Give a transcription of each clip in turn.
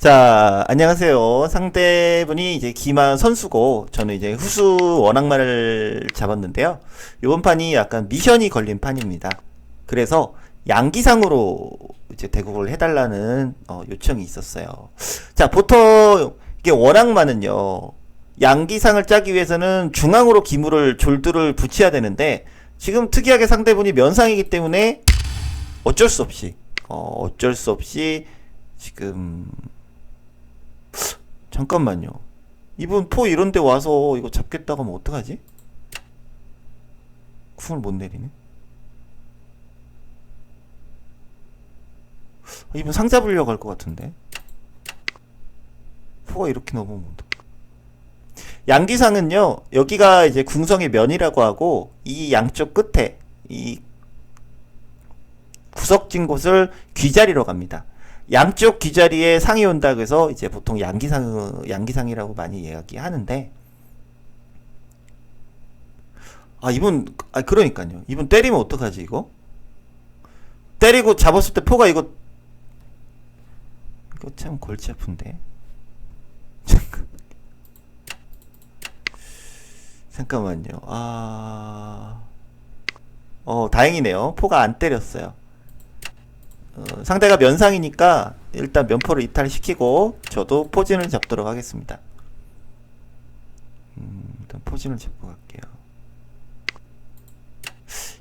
자, 안녕하세요. 상대분이 이제 기만 선수고, 저는 이제 후수 원악마를 잡았는데요. 이번 판이 약간 미션이 걸린 판입니다. 그래서 양기상으로 이제 대국을 해달라는 어, 요청이 있었어요. 자, 보통 이게 원악마는요, 양기상을 짜기 위해서는 중앙으로 기물을 졸두를 붙여야 되는데, 지금 특이하게 상대분이 면상이기 때문에 어쩔 수 없이, 어, 어쩔 수 없이 지금 잠깐만요. 이분 포 이런 데 와서 이거 잡겠다고 하면 어떡하지? 쿵을 못 내리네. 아, 이분 상 잡으려고 할 것 같은데. 포가 이렇게 넘으면 어떡 양기상은요, 여기가 이제 궁성의 면이라고 하고, 이 양쪽 끝에, 이 구석진 곳을 귀자리로 갑니다. 양쪽 귀자리에 상이 온다 그래서 이제 보통 양기상 양기상이라고 많이 이야기하는데 아 이분 아 그러니까요. 이분 때리면 어떡하지 이거? 때리고 잡았을 때 포가 이거 이거 참 골치 아픈데. 잠깐 잠깐만요. 아 어 다행이네요. 포가 안 때렸어요 어, 상대가 면상이니까 일단 면포를 이탈시키고 저도 포진을 잡도록 하겠습니다. 음, 일단 포진을 잡고 갈게요.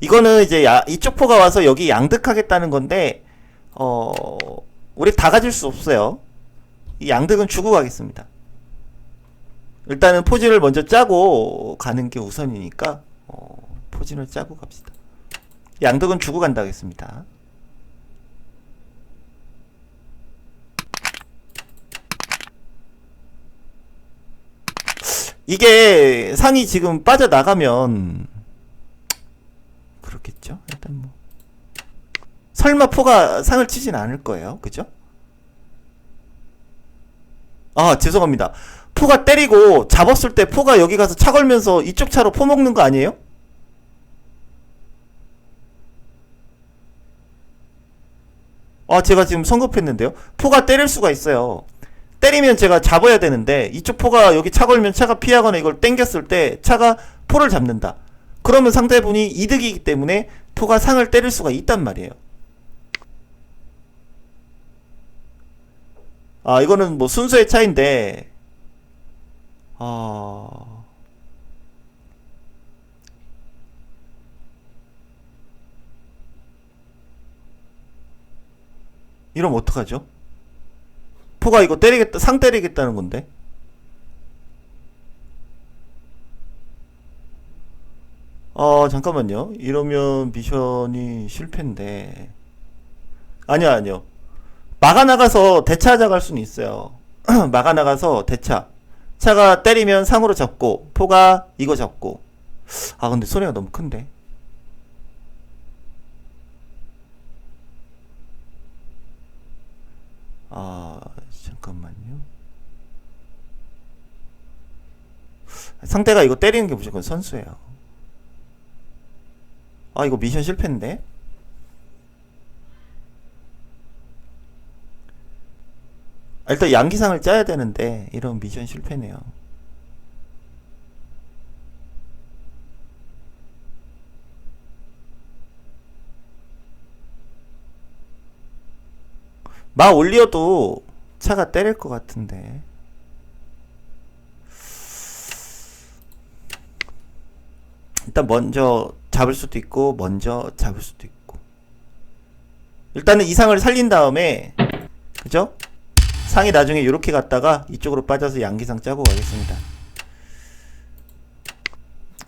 이거는 이제 야, 이쪽 포가 와서 여기 양득하겠다는 건데 어, 우리 다 가질 수 없어요. 이 양득은 주고 가겠습니다. 일단은 포진을 먼저 짜고 가는 게 우선이니까 어, 포진을 짜고 갑시다. 양득은 주고 간다 하겠습니다. 이게 상이 지금 빠져나가면 그렇겠죠? 일단 뭐 설마 포가 상을 치진 않을 거예요. 그죠? 아, 죄송합니다. 포가 때리고 잡았을 때 포가 여기 가서 차 걸면서 이쪽 차로 포 먹는 거 아니에요? 아, 제가 지금 성급했는데요. 포가 때릴 수가 있어요. 때리면 제가 잡아야 되는데 이쪽 포가 여기 차 걸면 차가 피하거나 이걸 땡겼을 때 차가 포를 잡는다. 그러면 상대분이 이득이기 때문에 포가 상을 때릴 수가 있단 말이에요. 아 이거는 뭐 순서의 차인데 아 이러면 어떡하죠? 포가 이거 때리겠다, 상 때리겠다는 건데. 어, 잠깐만요. 이러면 미션이 실패인데. 아니요, 아니요. 막아 나가서 대차하자 갈 수는 있어요. 막아 나가서 대차. 차가 때리면 상으로 잡고, 포가 이거 잡고. 아, 근데 소리가 너무 큰데. 아, 잠깐만요. 상대가 이거 때리는 게 무조건 선수예요. 아, 이거 미션 실패인데? 아, 일단 양기상을 짜야 되는데, 이런 미션 실패네요. 막 올려도 차가 때릴 것 같은데. 일단 먼저 잡을 수도 있고 먼저 잡을 수도 있고. 일단은 이상을 살린 다음에 그죠? 상이 나중에 이렇게 갔다가 이쪽으로 빠져서 양기상 짜고 가겠습니다.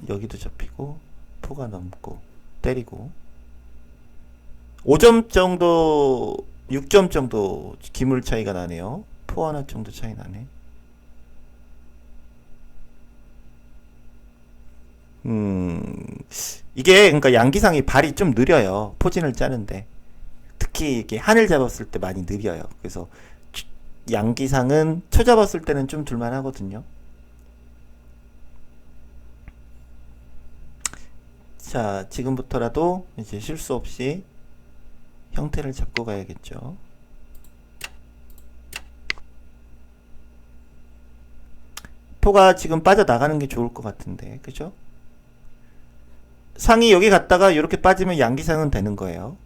여기도 잡히고 포가 넘고 때리고 5점 정도 6점 정도 기물 차이가 나네요. 포 하나 정도 차이 나네. 음, 이게 그러니까 양기상이 발이 좀 느려요. 포진을 짜는데. 특히 이게 하늘 잡았을 때 많이 느려요. 그래서 양기상은 초 잡았을 때는 좀 둘만 하거든요. 자, 지금부터라도 이제 실수 없이 형태를 잡고 가야겠죠. 포가 지금 빠져나가는 게 좋을 것 같은데, 그죠? 상이 여기 갔다가 이렇게 빠지면 양기상은 되는 거예요.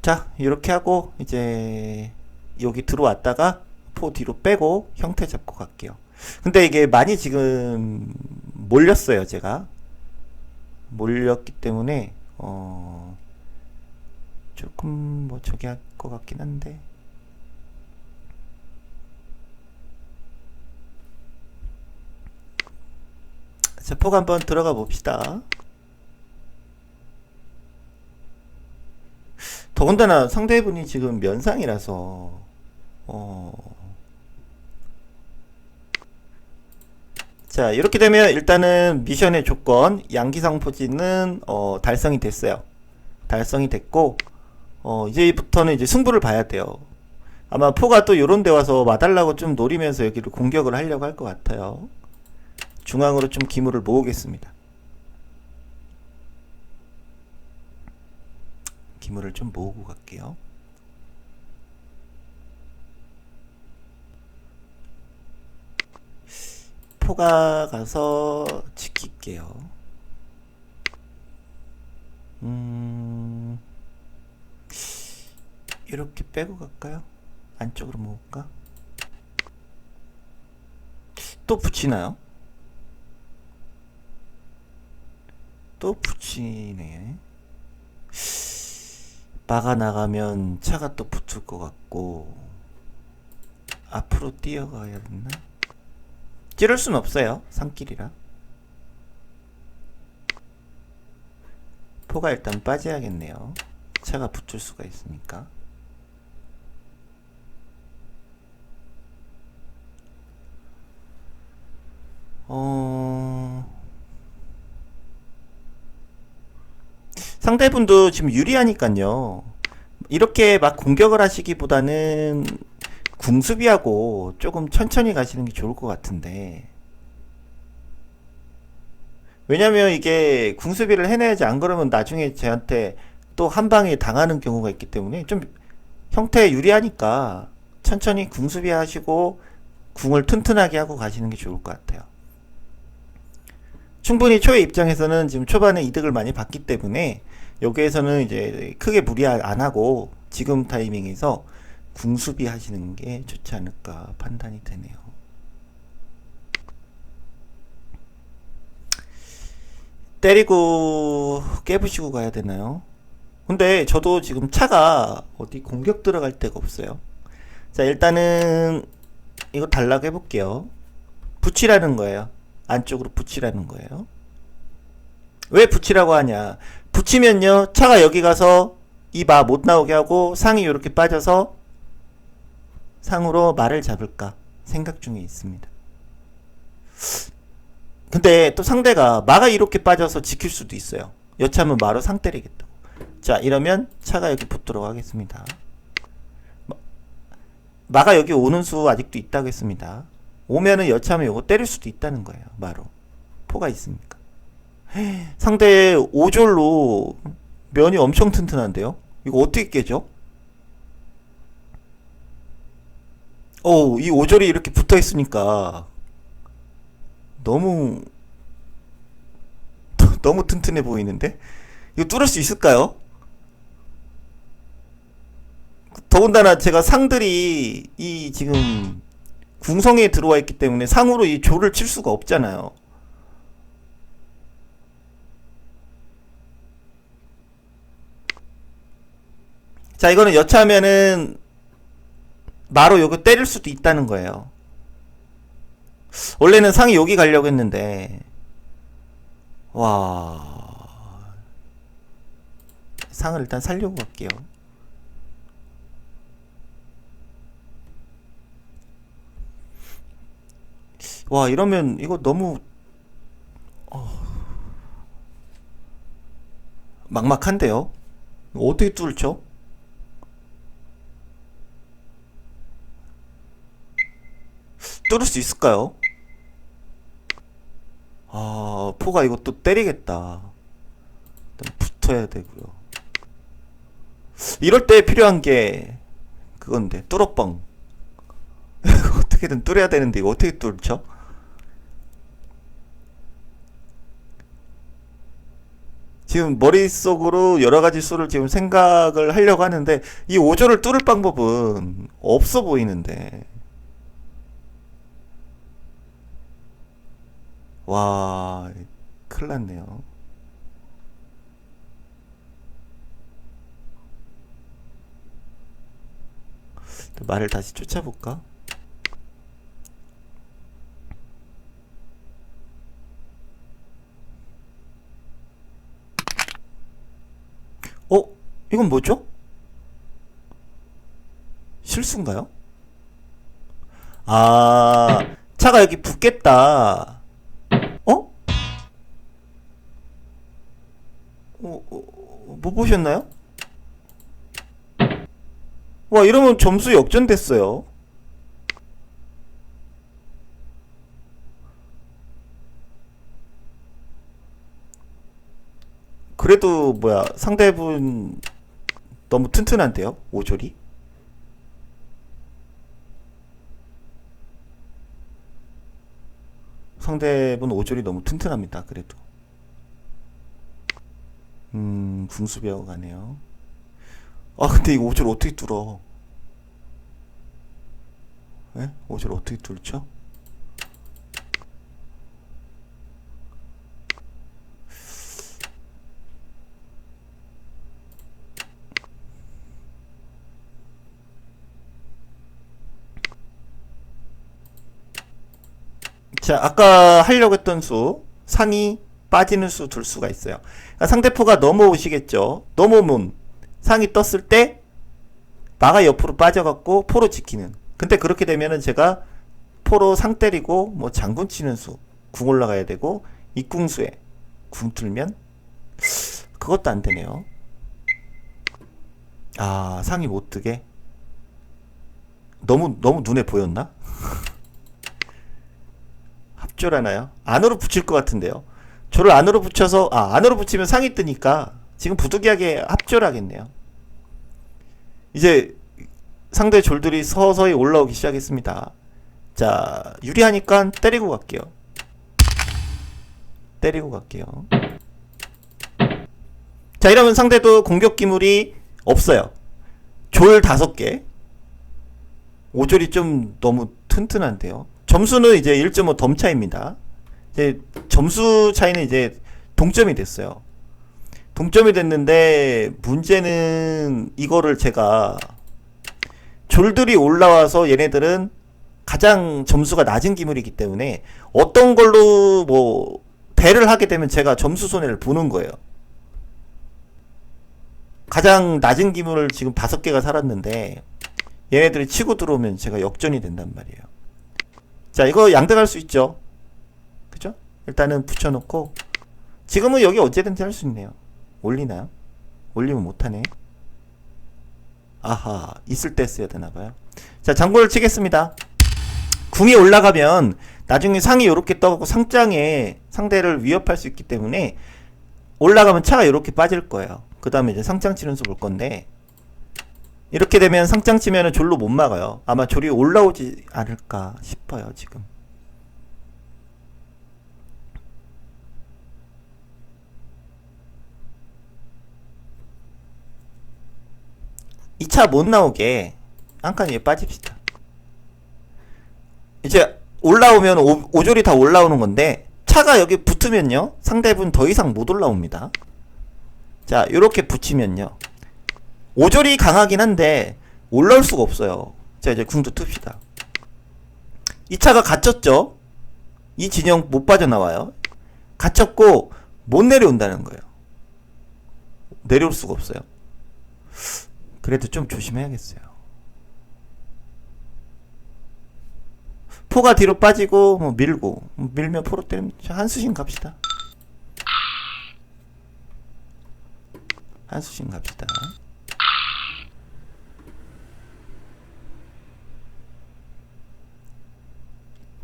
자, 이렇게 하고 이제 여기 들어왔다가 포 뒤로 빼고 형태 잡고 갈게요. 근데 이게 많이 지금 몰렸어요, 제가. 몰렸기 때문에 어 조금 뭐 저기 할 것 같긴 한데 자, 폭 한번 들어가 봅시다. 더군다나 상대분이 지금 면상이라서 어 자, 이렇게 되면 일단은 미션의 조건 양기상 포지는 어, 달성이 됐어요. 달성이 됐고 어, 이제부터는 이제 승부를 봐야 돼요. 아마 포가 또 요런 데 와서 와달라고 좀 노리면서 여기를 공격을 하려고 할 것 같아요. 중앙으로 좀 기물을 모으겠습니다. 기물을 좀 모으고 갈게요. 포가 가서 지킬게요. 음, 이렇게 빼고 갈까요? 안쪽으로 모을까? 또 붙이나요? 또 붙이네. 막아 나가면 차가 또 붙을 것 같고 앞으로 뛰어가야 되나? 찌를 순 없어요. 산길이라. 포가 일단 빠져야겠네요. 차가 붙을 수가 있으니까. 어... 상대분도 지금 유리하니까요. 이렇게 막 공격을 하시기보다는 궁수비하고 조금 천천히 가시는 게 좋을 것 같은데. 왜냐면 이게 궁수비를 해내야지 안 그러면 나중에 저한테 또 한 방에 당하는 경우가 있기 때문에 좀 형태에 유리하니까 천천히 궁수비 하시고 궁을 튼튼하게 하고 가시는 게 좋을 것 같아요. 충분히 초의 입장에서는 지금 초반에 이득을 많이 봤기 때문에 여기에서는 이제 크게 무리 안 하고 지금 타이밍에서 궁수비 하시는 게 좋지 않을까 판단이 되네요. 때리고 깨부시고 가야 되나요? 근데 저도 지금 차가 어디 공격 들어갈 데가 없어요. 자, 일단은 이거 달라고 해볼게요. 붙이라는 거예요. 안쪽으로 붙이라는 거예요. 왜 붙이라고 하냐? 붙이면요, 차가 여기 가서 이 마 못 나오게 하고 상이 이렇게 빠져서 상으로 말을 잡을까 생각 중에 있습니다. 근데 또 상대가 마가 이렇게 빠져서 지킬 수도 있어요. 여차하면 마로 상 때리겠다고. 자, 이러면 차가 여기 붙도록 하겠습니다. 마가 여기 오는 수 아직도 있다고 했습니다. 오면은 여차하면 요거 때릴 수도 있다는 거예요. 마로. 포가 있으니까. 상대 5졸로 면이 엄청 튼튼한데요? 이거 어떻게 깨죠? 어, 이 5절이 이렇게 붙어 있으니까 너무 너무 튼튼해 보이는데? 이거 뚫을 수 있을까요? 더군다나 제가 상들이 이 지금 궁성에 들어와 있기 때문에 상으로 이 조를 칠 수가 없잖아요. 자, 이거는 여차하면은 마로 요거 때릴 수도 있다는 거예요. 원래는 상이 여기 가려고 했는데 와 상을 일단 살려고 갈게요. 와 이러면 이거 너무 어... 막막한데요? 어떻게 뚫죠? 뚫을 수 있을까요? 아, 포가 이거 또 때리겠다. 붙어야 되고요. 이럴 때 필요한 게 그건데 뚫어뻥 어떻게든 뚫어야 되는데 이거 어떻게 뚫죠? 지금 머릿속으로 여러 가지 수를 지금 생각을 하려고 하는데 이 5조를 뚫을 방법은 없어 보이는데 와 큰일 났네요 말을 다시 쫓아볼까? 어? 이건 뭐죠? 실수인가요? 아, 차가 여기 붙겠다. 어, 어, 못 보셨나요? 와, 이러면 점수 역전됐어요. 그래도 뭐야 상대분 너무 튼튼한데요 오졸이 상대분 오졸이 너무 튼튼합니다 그래도 음 궁수 배워 가네요 아 근데 이 오졸 어떻게 뚫어 예? 오졸 어떻게 뚫죠? 자, 아까 하려고 했던 수, 상이 빠지는 수 둘 수가 있어요. 그러니까 상대포가 넘어오시겠죠. 넘어오면 상이 떴을 때 마가 옆으로 빠져갖고 포로 지키는. 근데 그렇게 되면은 제가 포로 상 때리고 뭐 장군 치는 수, 궁 올라가야 되고 입궁수에 궁 틀면 그것도 안 되네요. 아, 상이 못 뜨게. 너무 너무 눈에 보였나? 합조라나요? 안으로 붙일 것 같은데요. 조를 안으로 붙여서 아 안으로 붙이면 상이 뜨니까 지금 부득이하게 합조를 하겠네요. 이제 상대 졸들이 서서히 올라오기 시작했습니다. 자 유리하니까 때리고 갈게요. 때리고 갈게요. 자 이러면 상대도 공격 기물이 없어요. 졸 다섯 개. 오졸이 좀 너무 튼튼한데요. 점수는 이제 1.5 덤 차입니다. 이제 점수 차이는 이제 동점이 됐어요. 동점이 됐는데 문제는 이거를 제가 졸들이 올라와서 얘네들은 가장 점수가 낮은 기물이기 때문에 어떤 걸로 뭐 배를 하게 되면 제가 점수 손해를 보는 거예요. 가장 낮은 기물을 지금 다섯 개가 살았는데 얘네들이 치고 들어오면 제가 역전이 된단 말이에요. 자, 이거 양등할 수 있죠. 일단은 붙여놓고 지금은 여기 언제든지 할 수 있네요. 올리나요? 올리면 못하네. 아하, 있을 때 써야 되나봐요. 자, 장고를 치겠습니다. 궁이 올라가면 나중에 상이 이렇게 떠갖고 상장에 상대를 위협할 수 있기 때문에 올라가면 차가 이렇게 빠질 거예요. 그 다음에 이제 상장 치는 수 볼 건데 이렇게 되면 상장 치면은 졸로 못 막아요. 아마 졸이 올라오지 않을까 싶어요, 지금. 이 차 못 나오게 한 칸 위에 빠집시다. 이제 올라오면 오, 오졸이 다 올라오는 건데 차가 여기 붙으면요 상대분 더 이상 못 올라옵니다. 자, 이렇게 붙이면요. 오졸이 강하긴 한데 올라올 수가 없어요. 자 이제 궁도 틉시다. 이 차가 갇혔죠? 이 진영 못 빠져나와요. 갇혔고 못 내려온다는 거예요. 내려올 수가 없어요. 그래도 좀 조심해야겠어요. 포가 뒤로 빠지고 뭐 밀고 밀면 포로 때리면 한수신 갑시다. 한수신 갑시다.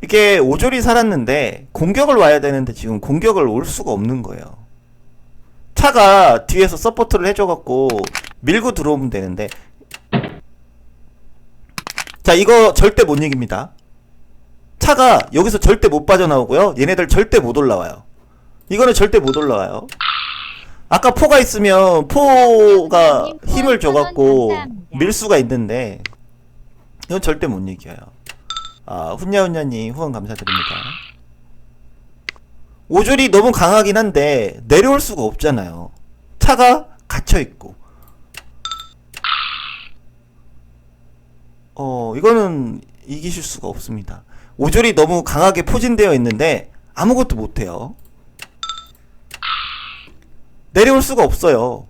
이게 오졸이 살았는데 공격을 와야 되는데 지금 공격을 올 수가 없는 거예요. 차가 뒤에서 서포트를 해줘갖고 밀고 들어오면 되는데. 자 이거 절대 못 이깁니다. 차가 여기서 절대 못 빠져나오고요. 얘네들 절대 못 올라와요. 이거는 절대 못 올라와요. 아까 포가 있으면 포가 힘을 줘갖고 밀 수가 있는데 이건 절대 못 이겨요. 아 훈냐훈냐님 후원 감사드립니다. 오줄이 너무 강하긴 한데 내려올 수가 없잖아요. 차가 갇혀있고 어 이거는 이기실 수가 없습니다. 오줄이 너무 강하게 포진되어 있는데 아무것도 못해요. 내려올 수가 없어요.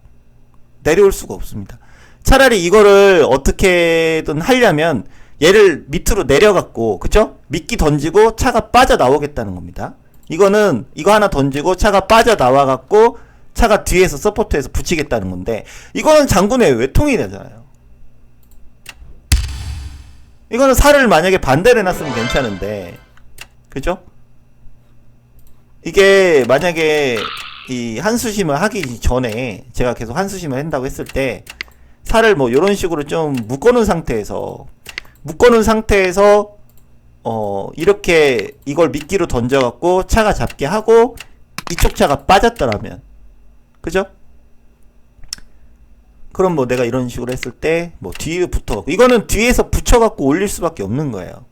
내려올 수가 없습니다. 차라리 이거를 어떻게든 하려면 얘를 밑으로 내려갖고 그쵸? 미끼 던지고 차가 빠져나오겠다는 겁니다. 이거는 이거 하나 던지고 차가 빠져나와갖고 차가 뒤에서 서포트해서 붙이겠다는 건데 이거는 장군의 외통이 되잖아요 이거는 살을 만약에 반대로 해놨으면 괜찮은데 그죠? 이게 만약에 이 한수심을 하기 전에 제가 계속 한수심을 한다고 했을 때 살을 뭐 이런 식으로 좀 묶어놓은 상태에서 묶어놓은 상태에서 어 이렇게 이걸 미끼로 던져갖고 차가 잡게 하고 이쪽 차가 빠졌더라면 그죠? 그럼 뭐 내가 이런 식으로 했을 때 뭐 뒤에 붙어갖고 이거는 뒤에서 붙여갖고 올릴 수밖에 없는 거예요.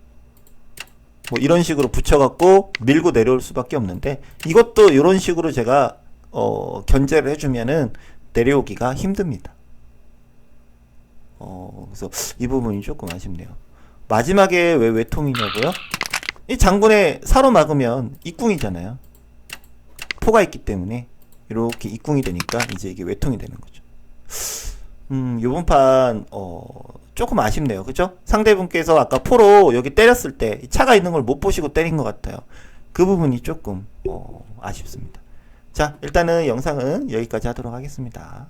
뭐 이런 식으로 붙여갖고 밀고 내려올 수밖에 없는데 이것도 이런 식으로 제가 어 견제를 해주면은 내려오기가 힘듭니다. 어 그래서 이 부분이 조금 아쉽네요. 마지막에 왜 외통이냐고요? 이 장군에 사로 막으면 입궁이잖아요. 포가 있기 때문에 이렇게 입궁이 되니까 이제 이게 외통이 되는 거죠. 음, 요번 판, 어, 조금 아쉽네요. 그죠? 상대분께서 아까 포로 여기 때렸을 때 차가 있는 걸 못 보시고 때린 것 같아요. 그 부분이 조금, 어, 아쉽습니다. 자, 일단은 영상은 여기까지 하도록 하겠습니다.